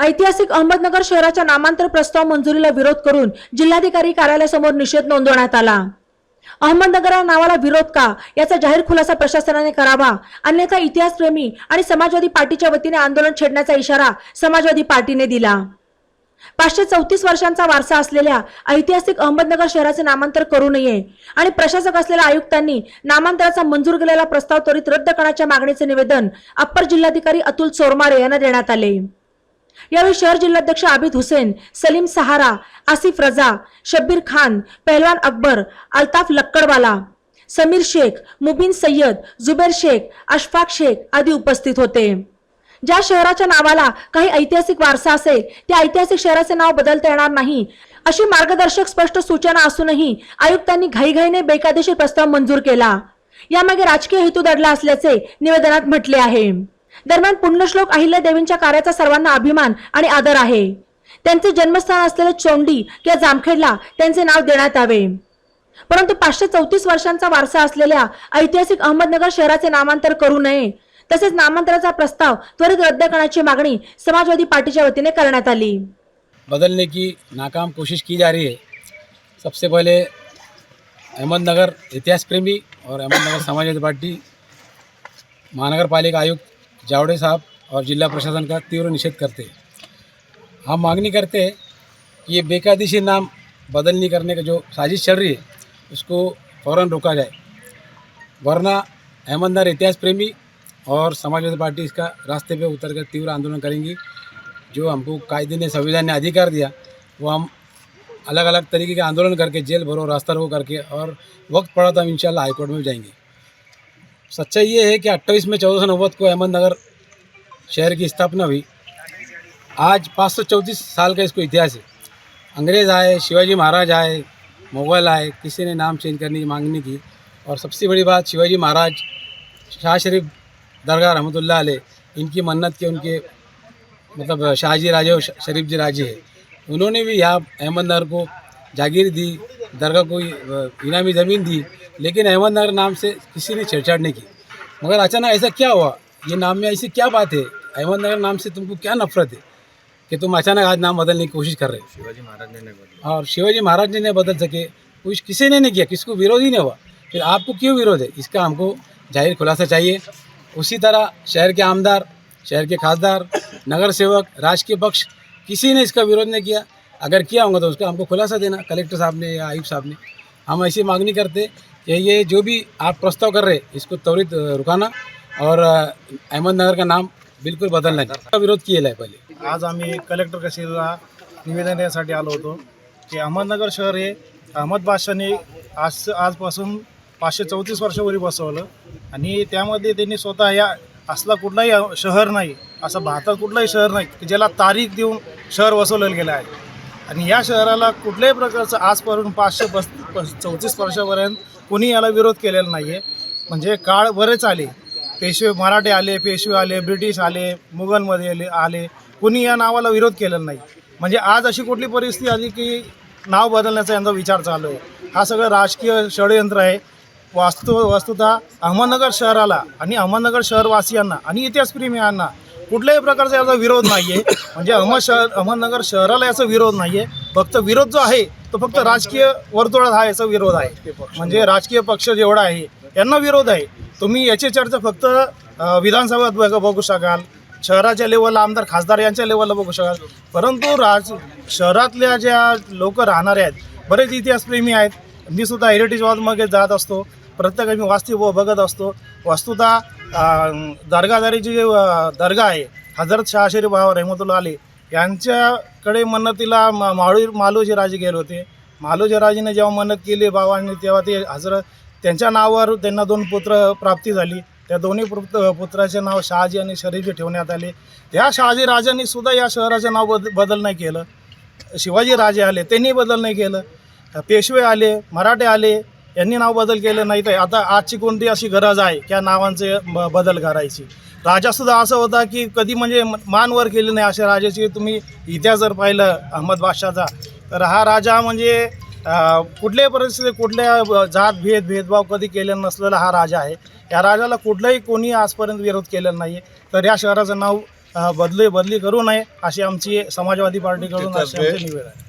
ऐतिहासिक अहमदनगर शहराच्या नामांतर प्रस्ताव मंजुरीला विरोध करून जिल्हाधिकारी कार्यालयासमोर निषेध नोंदवण्यात आला. अहमदनगर या नावाला विरोध का? याचा जाहीर खुलासा प्रशासनाने करावा. अन्यथा इतिहासप्रेमी आणि समाजवादी पार्टीच्या वतीने आंदोलन छेडण्याचा इशारा समाजवादी पार्टीने दिला. पाचशे चौतीस वर्षांचा वारसा असलेल्या ऐतिहासिक अहमदनगर शहराचे नामांतर करू नये आणि प्रशासक असलेल्या आयुक्तांनी नामांतराचा मंजूर केलेला प्रस्ताव त्वरित रद्द करण्याच्या मागणीचे निवेदन अप्पर जिल्हाधिकारी अतुल चोरमारे यांना देण्यात आले. यावेळी शहर जिल्हाध्यक्ष आबिद हुसेन सलीम सहारा आसिफ रजा शब्बीर खान पहलवान अकबर अल्ताफ लक्कडवाला समीर शेख मुबीन सय्यद जुबेर शेख अशफाक शेख आदी उपस्थित होते. ज्या शहराच्या नावाला काही ऐतिहासिक वारसा असेल त्या ऐतिहासिक शहराचे नाव बदलता येणार नाही अशी मार्गदर्शक स्पष्ट सूचना असूनही आयुक्तांनी घाईघाईने बेकायदेशीर प्रस्ताव मंजूर केला. यामागे राजकीय हेतू दडला असल्याचे निवेदनात म्हटले आहे. दरम्यान पुण्यश्लोक अहिल्या देवींच्या कार्याचा सर्वांना अभिमान आणि आदर आहे. त्यांचे जन्मस्थान असलेले चोंडी किंवा जामखेडला त्यांचे नाव देण्यात यावे. परंतु पाचशे चौतीस वर्षांचा वारसा असलेल्या ऐतिहासिक अहमदनगर शहराचे नामांतर करू नये. तसेच नामांतराचा प्रस्ताव त्वरित रद्द करण्याची मागणी समाजवादी पार्टीच्या वतीने करण्यात आली. बदलने की नाकाम कोशिश की जा रही है. सबसे पहले अहमदनगर इतिहास प्रेमी और अहमदनगर समाजवादी पार्टी महानगर पालिका आयुक्त जावड़े साहब और जिला प्रशासन का तीव्र निषेध करते हैं। हम मांगनी करते हैं कि ये बेकायदेशीर नाम बदलनी करने का जो साजिश चल रही है, उसको फ़ौरन रोका जाए। वरना अहमदनगर इतिहास प्रेमी और समाजवादी पार्टी इसका रास्ते पे उतर कर तीव्र आंदोलन करेंगी। जो हमको कायदे ने, संविधान ने अधिकार दिया, वो हम अलग अलग तरीके के आंदोलन करके, जेल भरो, रास्ता रोको करके और वक्त पड़ा तो हम इंशाल्लाह हाईकोर्ट में जाएँगे। सच्चाई ये है कि अट्ठाईस में चौदह सौ को अहमदनगर शहर की स्थापना हुई। आज पाँच सौ चौंतीस साल का इसको इतिहास है। अंग्रेज़ आए, शिवाजी महाराज आए, मुग़ल आए, किसी ने नाम चेंज करने की मांगनी की। और सबसे बड़ी बात, शिवाजी महाराज, शाह शरीफ दरगाह रहमतुल्लाह आल इनकी मन्नत के उनके मतलब शाहजी राजे और शरीफ जी राजे है। उन्होंने भी यहाँ अहमदनगर को जागीर दी, दरगाह को इनामी ज़मीन दी। लेकिन अहमदनगर नाम से किसी ने छेड़छाड़ नहीं की। मगर अचानक ऐसा क्या हुआ? ये नाम में ऐसी क्या बात है? अहमदनगर नाम से तुमको क्या नफरत है कि तुम अचानक आज नाम बदलने की कोशिश कर रहे हो? शिवाजी महाराज ने नहीं बदला। और शिवाजी महाराज ने नहीं बदल सके कुछ किसी ने नहीं किया किसको विरोध ही नहीं हुआ? फिर आपको क्यों विरोध है? इसका हमको ज़ाहिर खुलासा चाहिए। उसी तरह शहर के आमदार शहर के खासदार नगर सेवक राजकीय पक्ष किसी ने इसका विरोध नहीं किया। अगर किया होगा तो उसका हमको खुलासा देना कलेक्टर साहब ने या आयुक्त साहब ने। हम ऐसी मांगनी करते ये ये जो भी आप प्रस्ताव कर रहे हैं इसको त्वरित रुकाना और अहमदनगर का नाम बिल्कुल बदलना का विरोध किया आहे पहले। आज आम्ही कलेक्टर कचेरीला निवेदन देण्यासाठी आलो होतो की अहमदनगर शहर हे अहमद बादशाहने आज आजपासून पाचशे चौतीस वर्षापूर्वी बसवलं आणि त्यामध्ये त्यांनी स्वतः या असला कुठलाही शहर नाही असं भारतात कुठलाही शहर नाही की ज्याला तारीख देऊन शहर वसवलेलं गेलं आहे. आणि या शहराला कुठल्याही प्रकारचं आजपर्यंत पाचशे बस पस चौतीस वर्षापर्यंत कोणी याला विरोध केलेला नाही आहे म्हणजे काळ बरेच आले. पेशवे मराठे आले पेशवे आले ब्रिटिश आले मुघलमध्ये आले आले. कुणी या नावाला विरोध केलेला नाही. म्हणजे आज अशी कुठली परिस्थिती आली की नाव बदलण्याचा यांचा विचार चालू आहे. हा सगळं राजकीय षडयंत्र आहे. वास्तु वस्तुतः अहमदनगर शहराला आणि अहमदनगर शहरवासियांना आणि इतिहासप्रेमीयांना कुठल्याही प्रकारचा याचा विरोध नाही आहे म्हणजे अहमद शहर अहमदनगर शहराला याचा विरोध नाही आहे फक्त विरोध जो आहे तो फक्त राजकीय वर्तुळात हा याचा विरोध आहे. म्हणजे राजकीय पक्ष जेवढा आहे यांना विरोध आहे. तुम्ही याची चर्चा फक्त विधानसभेत बघ बघू शकाल शहराच्या लेवलला आमदार खासदार यांच्या लेवलला बघू शकाल. परंतु राज शहरातल्या ज्या लोक राहणारे आहेत बरेच इतिहासप्रेमी आहेत. मी सुद्धा हेरिटेज वॉलमध्ये जात असतो. प्रत्येक मी वास्तू बघत असतो. वस्तुता दर्गादारीची जी दर्गा आहे हजरत शाहशरी बाबा रहमतुल्ला आली यांच्याकडे मन्नतीला मा- माळू मालोजी राजे गेले होते. मालोजी राजेने जेव्हा मन्नत केली बाबांनी तेव्हा ते हजरत त्यांच्या नावावर त्यांना दोन पुत्र प्राप्ती झाली. त्या दोन्ही पुत्र पुत्राचे नाव शहाजी आणि शरीफी ठेवण्यात आले. त्या शहाजी राजांनी सुद्धा या शहराचे नाव बद बदल नाही केलं. शिवाजी राजे आले त्यांनी बदल नाही केलं. पेशवे आले मराठे आले यांनी नाव बदल केलं नाही तर आता आजची कोणती अशी गरज आहे की या नावांचे ब- बदल करायची? राजासुद्धा असं होता की कधी म्हणजे म- मान वर केली नाही अशा राजाची. तुम्ही इतिहास जर पाहिलं अहमद बादशाहचा तर हा राजा म्हणजे कुठल्याही परिस्थितीत कुठल्या जात भेद भेदभाव कधी केलेला नसलेला हा राजा आहे. या राजाला कुठलाही कोणी आजपर्यंत विरोध केलेला नाही आहे तर या शहराचं नाव बदली बदली करू नये अशी आमची समाजवादी पार्टीकडून आमचे निवेदन आहे.